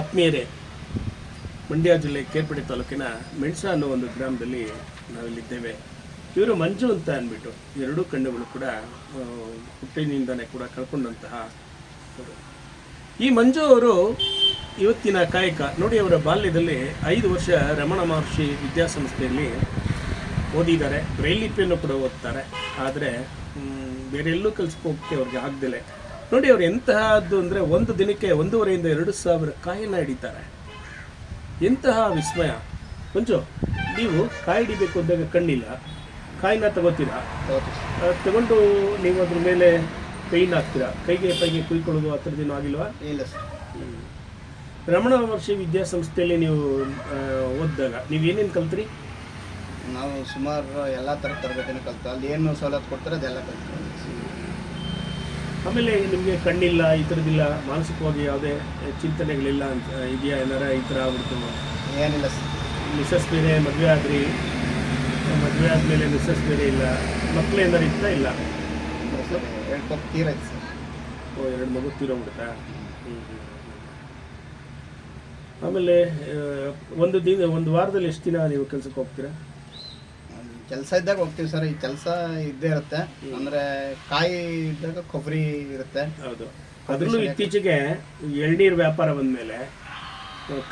ಆತ್ಮೀಯರೇ, ಮಂಡ್ಯ ಜಿಲ್ಲೆ ಕೇರ್ಪಡೆ ತಾಲೂಕಿನ ಮೆಣಸ ಅನ್ನೋ ಒಂದು ಗ್ರಾಮದಲ್ಲಿ ನಾವಿಲ್ಲಿದ್ದೇವೆ. ಇವರು ಮಂಜು ಅಂತ ಅಂದ್ಬಿಟ್ಟು ಎರಡೂ ಕಣ್ಣುಗಳು ಕೂಡ ಹುಟ್ಟಿನಿಂದನೇ ಕೂಡ ಕಳ್ಕೊಂಡಂತಹ ಈ ಮಂಜು ಅವರು ಇವತ್ತಿನ ಕಾಯಕ, ನೋಡಿ ಅವರ ಬಾಲ್ಯದಲ್ಲಿ ಐದು ವರ್ಷ ರಮಣ ಮಹರ್ಷಿ ವಿದ್ಯಾಸಂಸ್ಥೆಯಲ್ಲಿ ಓದಿದ್ದಾರೆ. ಬ್ರೈಲ್ ಲಿಪಿಯನ್ನು ಕೂಡ ಓದ್ತಾರೆ. ಆದರೆ ಬೇರೆ ಎಲ್ಲೂ ಕಲಿಸ್ಕೋಕ್ಕೆ ಅವ್ರಿಗೆ ಆಗ್ದಿಲ್ಲ. ನೋಡಿ ಅವ್ರು ಎಂತಹದ್ದು ಅಂದರೆ ಒಂದು ದಿನಕ್ಕೆ ಒಂದೂವರೆಯಿಂದ ಎರಡು ಸಾವಿರ ಕಾಯಿನ ಹಿಡಿತಾರೆ. ಎಂತಹ ವಿಸ್ಮಯ. ಮಂಜು ನೀವು ಕಾಯಿ ಹಿಡಿಬೇಕು ಅಂದಾಗ ಕಣ್ಣಿಲ್ಲ. ಕಾಯಿನ ತಗೋತೀರಾ? ತಗೊಂಡು ನೀವು ಅದ್ರ ಮೇಲೆ ಪೈನ್ ಹಾಕ್ತೀರಾ? ಕೈಗೆ ಪೈಗೆ ಕುಯ್ಕೊಳ್ಳೋದು ಆ ಥರದ್ದೇನು ಆಗಿಲ್ವಾ? ಇಲ್ಲ ಸರ್. ರಮಣ ಮಹರ್ಷಿ ವಿದ್ಯಾಸಂಸ್ಥೆಯಲ್ಲಿ ನೀವು ಓದಿದಾಗ ನೀವು ಏನೇನು ಕಲ್ತ್ರಿ? ನಾವು ಸುಮಾರು ಎಲ್ಲ ಥರದ ತರಬೇತಿನ ಕಲ್ತು ಅಲ್ಲಿ ಏನು ಸವಲತ್ತು ಕೊಡ್ತಾರೆ ಅದೆಲ್ಲ ಕಲ್ತು ಆಮೇಲೆ ನಿಮಗೆ ಕಣ್ಣಿಲ್ಲ ಈ ಥರದಿಲ್ಲ ಮಾನಸಿಕವಾಗಿ ಯಾವುದೇ ಚಿಂತನೆಗಳಿಲ್ಲ ಅಂತ ಇದೆಯಾ ಏನಾರ ಈ ಥರ ಆಗ್ಬಿಡ್ತು? ಏನಿಲ್ಲ ಮಿಸ್ಸಸ್ ಮಿಸಸ್ ಬೇರೆ ಮದುವೆ ಆದ್ರಿ. ಮದುವೆ ಆದಮೇಲೆ ಮಿಸ್ಸಸ್ ಬೇರೆ ಇಲ್ಲ. ಮಕ್ಕಳು ಏನಾರು ಇರ್ತಾ ಇಲ್ಲ? ಎರಡು ಮಗು ತೀರೈತೆ ಸರ್. ಓ ಎರಡು ಮಗು ತೀರೋಗ್ಬಿಡ್ತಾ ಆಮೇಲೆ ಒಂದು ದಿನ ಒಂದು ವಾರದಲ್ಲಿ ಎಷ್ಟು ದಿನ ನೀವು ಕೆಲಸಕ್ಕೆ ಹೋಗ್ತೀರಾ? ಕೆಲಸ ಇದ್ದಾಗ ಹೋಗ್ತೀವಿ ಸರ್. ಈ ಕೆಲಸ ಇದ್ದೇ ಇರುತ್ತೆ. ಅಂದ್ರೆ ಕಾಯಿ ಇದ್ದಾಗ ಕೊಬ್ಬರಿ ಇರುತ್ತೆ. ಹೌದು. ಅದ್ರಲ್ಲೂ ಇತ್ತೀಚೆಗೆ ಎಳ್ನೀರು ವ್ಯಾಪಾರ ಬಂದಮೇಲೆ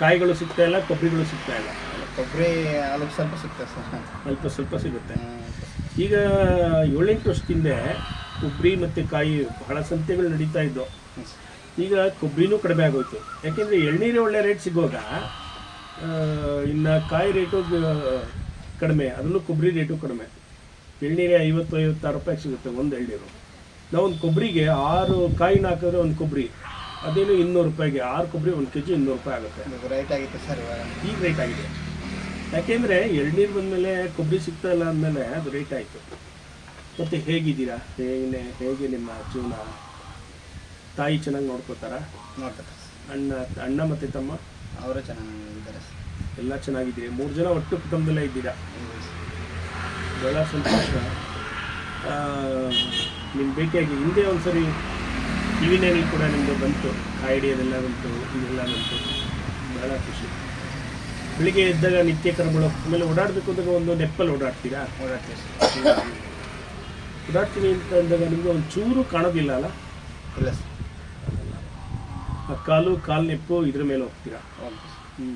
ಕಾಯಿಗಳು ಸಿಗ್ತಾ ಇಲ್ಲ ಕೊಬ್ಬರಿಗಳು ಸಿಗ್ತಾ ಇಲ್ಲ. ಕೊಬ್ಬರಿ ಅಲ್ಪ ಸ್ವಲ್ಪ ಸಿಗ್ತದೆ ಸರ್. ಅಲ್ಪ ಸ್ವಲ್ಪ ಸಿಗುತ್ತೆ. ಈಗ ಏಳೆಂಟು ಹಿಂದೆ ಕೊಬ್ಬರಿ ಮತ್ತು ಕಾಯಿ ಬಹಳ ಸಂತೆಗಳು ನಡೀತಾ ಇದ್ದವು. ಈಗ ಕೊಬ್ಬರಿನೂ ಕಡಿಮೆ ಆಗೋಯ್ತು. ಯಾಕೆಂದರೆ ಎಳ್ನೀರೇ ಒಳ್ಳೆ ರೇಟ್ ಸಿಗುವಾಗ ಇನ್ನು ಕಾಯಿ ರೇಟು ಕಡಿಮೆ ಅದರಲ್ಲೂ ಕೊಬ್ಬರಿ ರೇಟು ಕಡಿಮೆ. ಎಳ್ನೀರೆ ಐವತ್ತು ಐವತ್ತಾರು ರೂಪಾಯಿಗೆ ಸಿಗುತ್ತೆ ಒಂದು ಎಳ್ನೀರು. ನಾವು ಒಂದು ಕೊಬ್ಬರಿಗೆ ಆರು ಕಾಯಿನ ಹಾಕಿದ್ರೆ ಒಂದು ಕೊಬ್ಬರಿ ಅದೇನು ಇನ್ನೂರು ರೂಪಾಯಿಗೆ ಆರು ಕೊಬ್ಬರಿ ಒಂದು ಕೆ ಜಿ ಇನ್ನೂರು ರೂಪಾಯಿ ಆಗುತ್ತೆ. ರೈಟ್ ಆಗಿತ್ತು ಸರ್ ಈಗ ರೇಟ್ ಆಗಿದೆ. ಯಾಕೆಂದರೆ ಎಳ್ನೀರು ಬಂದಮೇಲೆ ಕೊಬ್ಬರಿ ಸಿಗ್ತಾ ಇಲ್ಲ ಅಂದಮೇಲೆ ಅದು ರೇಟ್ ಆಯಿತು. ಮತ್ತು ಹೇಗಿದ್ದೀರಾ? ಹೇಗೆ ಹೇಗೆ ನಿಮ್ಮ ಜೀವನ? ತಾಯಿ ಚೆನ್ನಾಗಿ ನೋಡ್ಕೋತಾರ ನೋಡ್ತಾರೆ ಅಣ್ಣ ಅಣ್ಣ ಮತ್ತು ತಮ್ಮ? ಅವರೇ ಸರ್ ಎಲ್ಲ ಚೆನ್ನಾಗಿದ್ದೀರಿ ಮೂರು ಜನ ಒಟ್ಟು ಕುಟುಂಬದಲ್ಲೇ ಇದ್ದೀರಾ? ಬಹಳ ಸಂತೋಷ. ನಿಮ್ಗೆ ಬೇಕಾಗಿ ಹಿಂದೆ ಒಂದ್ಸರಿ ಟಿವಿನಲ್ಲಿ ಕೂಡ ನಿಮ್ಮದು ಬಂತು. ಐಡಿಯಾದೆಲ್ಲ ಬಂತು ಇದೆಲ್ಲ ಬಂತು. ಬಹಳ ಖುಷಿ. ಬೆಳಿಗ್ಗೆ ಎದ್ದಾಗ ನಿತ್ಯ ಕರ್ಮಗಳು ಆಮೇಲೆ ಓಡಾಡಬೇಕು ಅಂದಾಗ ಒಂದು ನೆಪ್ಪಲ್ಲಿ ಓಡಾಡ್ತೀರಾ? ಓಡಾಡ್ತೀವಿ ಸರ್. ಓಡಾಡ್ತೀನಿ ಅಂತ ಅಂದಾಗ ನಿಮಗೆ ಒಂದು ಚೂರು ಕಾಣೋದಿಲ್ಲ ಅಲ್ಲ? ಇಲ್ಲ ಕಾಲು ಕಾಲು ನೆಪ್ಪು ಇದ್ರ ಮೇಲೆ ಹೋಗ್ತೀರಾ? ಹ್ಞೂ.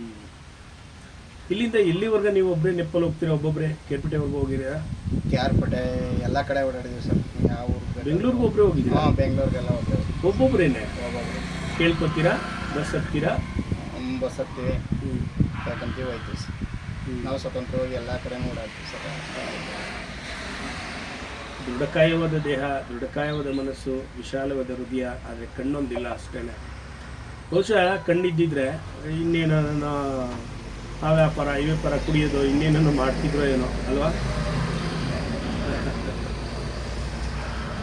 ಇಲ್ಲಿಂದ ಇಲ್ಲಿವರೆಗೆ ನೀವು ಒಬ್ಬರೇ ನೆಪ್ಪಲ್ಲಿ ಹೋಗ್ತೀರಾ? ಒಬ್ಬೊಬ್ಬರೇ ಕೇರ್ಪೇಟೆವರೆಗೂ ಹೋಗಿದ್ದೀರಾ? ಕೆ ಆರ್ ಪೇಟೆ ಎಲ್ಲ ಕಡೆ ಓಡಾಡಿದ್ದೀವಿ ಸರ್. ಯಾವ ಊರು ಬೆಂಗಳೂರಿಗೂ ಒಬ್ಬರೇ ಹೋಗಿದ್ದೀರಾ? ಹಾಂ ಬೆಂಗಳೂರಿಗೆಲ್ಲ ಹೋಗ್ತೀವಿ. ಒಬ್ಬೊಬ್ಬರೇನೆ ಹೋಗೋದು ಕೇಳ್ಕೊತೀರಾ? ಬಸ್ ಹತ್ತೀರಾ? ಬಸ್ ಹತ್ತೀವಿ. ಹ್ಞೂ ಯಾಕಂತೀವಿ ಹೋಯ್ತೀವಿ ಸರ್. ಹ್ಞೂ ನಾವು ಸ್ವತಂತ್ರವಾಗಿ ಎಲ್ಲ ಕಡೆ ಓಡಾಡ್ತೀವಿ ಸರ್. ದೃಢಕಾಯವಾದ ದೇಹ ದೃಢಕಾಯವಾದ ಮನಸ್ಸು ವಿಶಾಲವಾದ ಹೃದಯ ಆದರೆ ಕಣ್ಣೊಂದಿಲ್ಲ ಅಷ್ಟೇನೆ. ಬಹುಶಃ ಕಣ್ಣಿದ್ದಿದ್ರೆ ಇನ್ನೇನೋ ಆ ವ್ಯಾಪಾರ ಈ ವ್ಯಾಪಾರ ಕುಡಿಯೋದು ಇನ್ನೇನೋ ಮಾಡ್ತಿದ್ರೋ ಏನೋ ಅಲ್ವಾ?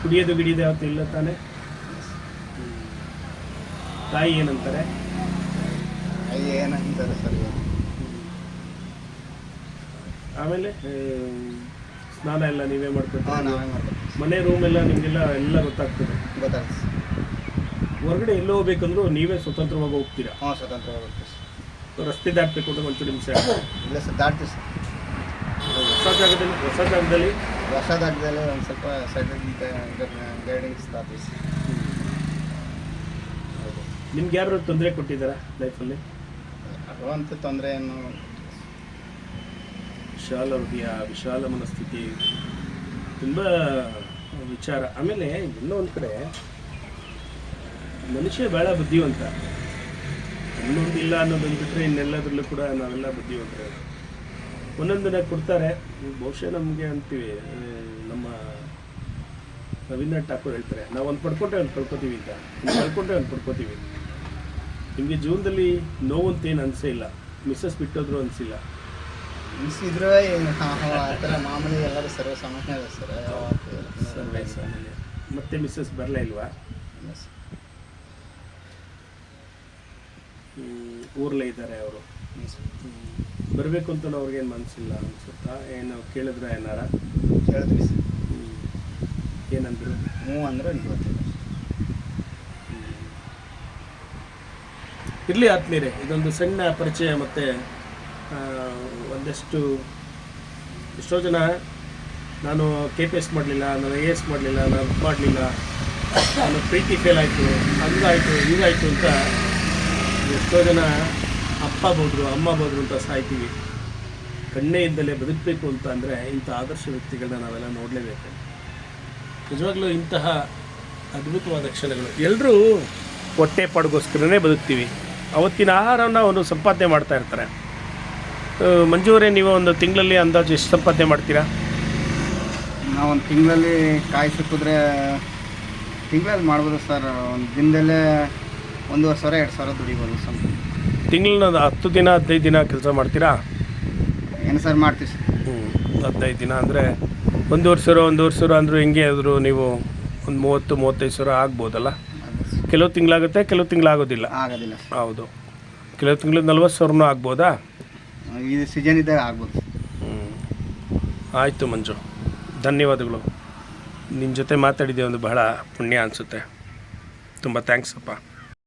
ಕುಡಿಯೋದು ಗಿಡಿಯೋದು ಯಾವತ್ತೂ ಇಲ್ಲ ತಾನೆ? ತಾಯಿ ಏನಂತಾರೆ? ಏನಂತಾರೆ ಸರ್ ಆಮೇಲೆ? ಸ್ನಾನ ಎಲ್ಲ ನೀವೇ ಮಾಡ್ತೀವಿ ಮನೆ ರೂಮ್ ಎಲ್ಲ ನಿಮಗೆಲ್ಲ ಎಲ್ಲ ಗೊತ್ತಾಗ್ತದೆ? ಗೊತ್ತಾಗ್ತದೆ. ಹೊರಗಡೆ ಎಲ್ಲೋ ಹೋಗ್ಬೇಕಂದ್ರೂ ನೀವೇ ಸ್ವತಂತ್ರವಾಗಿ ಹೋಗ್ತೀರಾ? ಹಾಂ ಸ್ವತಂತ್ರವಾಗಿ ಹೋಗ್ತೀವಿ ರಸ್ತೆ ದಾಟಬೇಕು ಅಂತ ಒಂದು ನಿಮಿಷ ಇಲ್ಲ ಸರ್ ದಾಟ್ತೀವಿ ಸರ್. ಹೊಸ ಜಾಗದಲ್ಲಿ ಹೊಸ ಜಾಗದಲ್ಲಿ ಹೊಸ ದಾಟದಲ್ಲಿ ಒಂದು ಸ್ವಲ್ಪ ಸೈಡ್ ಗೈಡೆನ್ಸ್ ಗೈಡಿಂಗ್ ಸರ್. ಹೌದು. ನಿಮ್ಗೆ ಯಾರು ತೊಂದರೆ ಕೊಟ್ಟಿದ್ದಾರಾ ಲೈಫಲ್ಲಿ? ಅಂತ ತೊಂದರೆ ಏನು ವಿಶಾಲ ಹೃದಯ ವಿಶಾಲ ಮನಸ್ಥಿತಿ ತುಂಬ ವಿಚಾರ. ಆಮೇಲೆ ಇನ್ನೂ ಒಂದು ಕಡೆ ಮನುಷ್ಯ ಭಾಳ ಬುದ್ಧಿವಂತ. ಇನ್ನೊಂದಿಲ್ಲ ಅನ್ನೋದೊಂದು ಬಿಟ್ಟರೆ ಇನ್ನೆಲ್ಲದರಲ್ಲೂ ಕೂಡ ನಾವೆಲ್ಲ ಒಂದೊಂದು ಒಂದೊಂದನ್ನ ಕೊಡ್ತಾರೆ ಬಹುಶಃ ನಮಗೆ ಅಂತೀವಿ ನಮ್ಮ ರವೀಂದ್ರ ಠಾಕೂರ್ ಹೇಳ್ತಾರೆ ನಾವು ಒಂದು ಪಡ್ಕೊಟ್ಟೆ ಒಂದು ಕಳ್ಕೊತೀವಿ ಅಂತ. ಕಳ್ಕೊಂಡ್ರೆ ಒಂದು ಪಡ್ಕೋತೀವಿ. ನಿಮಗೆ ಜೀವನದಲ್ಲಿ ನೋವು ಅಂತ ಏನು ಅನಿಸೇ ಇಲ್ಲ ಮಿಸ್ಸಸ್ ಬಿಟ್ಟೋದ್ರು ಅನಿಸಿಲ್ಲ. ಆ ಥರ ಮಾಮೂಲಿ ಎಲ್ಲರೂ ಸರ್ವ ಸಾಮಾನ್ಯ. ಸರ್ ಮತ್ತೆ ಮಿಸ್ಸಸ್ ಬರಲೇ ಇಲ್ವಾ? ಹ್ಮ್, ಊರ್ಲೇ ಇದ್ದಾರೆ ಅವರು. ಬರಬೇಕು ಅಂತ ಅವ್ರಿಗೇನು ಮನಸ್ಸಿಲ್ಲ ಅನ್ಸುತ್ತಾ? ಏನು ಕೇಳಿದ್ರೆ ಏನಾರ? ಕೇಳಿದ್ರಿ ಸರ್. ಹ್ಮ್. ಏನಂದ್ರು? ಹ್ಞೂ ಅಂದ್ರೆ. ಇರಲಿ ಆತ್ಮೀರೆ ಇದೊಂದು ಸಣ್ಣ ಪರಿಚಯ ಮತ್ತು ಒಂದಷ್ಟು ಎಷ್ಟೋ ಜನ ನಾನು ಕೆ ಪಿ ಎಸ್ ಮಾಡಲಿಲ್ಲ ನಾನು ಎ ಎಸ್ ಮಾಡಲಿಲ್ಲ ನಾನು ಮಾಡಲಿಲ್ಲ ನಾನು ಪ್ರೀತಿ ಫೇಲ್ ಆಯಿತು ಹಂಗಾಯಿತು ಹೀಗಾಯಿತು ಅಂತ ಎಷ್ಟೋ ಜನ ಅಪ್ಪ ಬೋದ್ರು ಅಮ್ಮ ಬೋದ್ರು ಅಂತ ಸಾಯ್ತೀವಿ. ಕಣ್ಣೇ ಇದ್ದಲೇ ಬದುಕಬೇಕು ಅಂತ ಅಂದರೆ ಇಂಥ ಆದರ್ಶ ವ್ಯಕ್ತಿಗಳನ್ನ ನಾವೆಲ್ಲ ನೋಡಲೇಬೇಕು. ನಿಜವಾಗ್ಲೂ ಇಂತಹ ಅದ್ಭುತವಾದ ಕ್ಷಣಗಳು. ಎಲ್ಲರೂ ಹೊಟ್ಟೆ ಪಾಡ್ಗೋಸ್ಕರನೇ ಬದುಕ್ತೀವಿ. ಅವತ್ತಿನ ಆಹಾರವನ್ನು ಅವರು ಸಂಪಾದನೆ ಮಾಡ್ತಾ ಇರ್ತಾರೆ. ಮಂಜೂರೇ ನೀವು ಒಂದು ತಿಂಗಳಲ್ಲಿ ಅಂದಾಜು ಎಷ್ಟು ಸಂಪಾದನೆ ಮಾಡ್ತೀರಾ? ಒಂದು ತಿಂಗಳಲ್ಲಿ ಕಾಯಿ ಸಿಕ್ಕಿದ್ರೆ ತಿಂಗಳಲ್ಲಿ ಮಾಡ್ಬೋದು ಸರ್. ಒಂದು ದಿನದಲ್ಲೇ ಒಂದೂವರೆ ಸಾವಿರ ಎರಡು ಸಾವಿರ ದುಡಿಬೋದು ತಿಂಗಳ ತಿಂಗಳನ್ನ ಹತ್ತು ದಿನ ಹದಿನೈದು ದಿನ ಕೆಲಸ ಮಾಡ್ತೀರಾ? ಏನು ಸರ್ ಮಾಡ್ತೀವಿ ಸರ್? ಹ್ಞೂ ಹದಿನೈದು ದಿನ ಅಂದರೆ ಒಂದು ವರ್ಷ ಒಂದು ವರ್ಷ ಅಂದರೂ ಹೆಂಗೆ ಆದರೂ ನೀವು ಒಂದು ಮೂವತ್ತು ಮೂವತ್ತೈದು ಸಾವಿರ ಆಗ್ಬೋದಲ್ಲ? ಕೆಲವು ತಿಂಗಳಾಗುತ್ತೆ ಕೆಲವು ತಿಂಗಳಾಗೋದಿಲ್ಲ. ಆಗೋದಿಲ್ಲ ಸರ್. ಹೌದು. ಕೆಲವು ತಿಂಗಳು ನಲ್ವತ್ತು ಸಾವಿರನೂ ಆಗ್ಬೋದಾ? ಇದು ಸೀಸನ್ ಇದ್ದಾಗ ಆಗ್ಬೋದು ಹ್ಞೂ ಆಯಿತು ಮಂಜು. ಧನ್ಯವಾದಗಳು. ನಿನ್ನ ಜೊತೆ ಮಾತಾಡಿದ್ದೆ ಒಂದು ಬಹಳ ಪುಣ್ಯ ಅನಿಸುತ್ತೆ. ತುಂಬ ಥ್ಯಾಂಕ್ಸ್ ಅಪ್ಪ.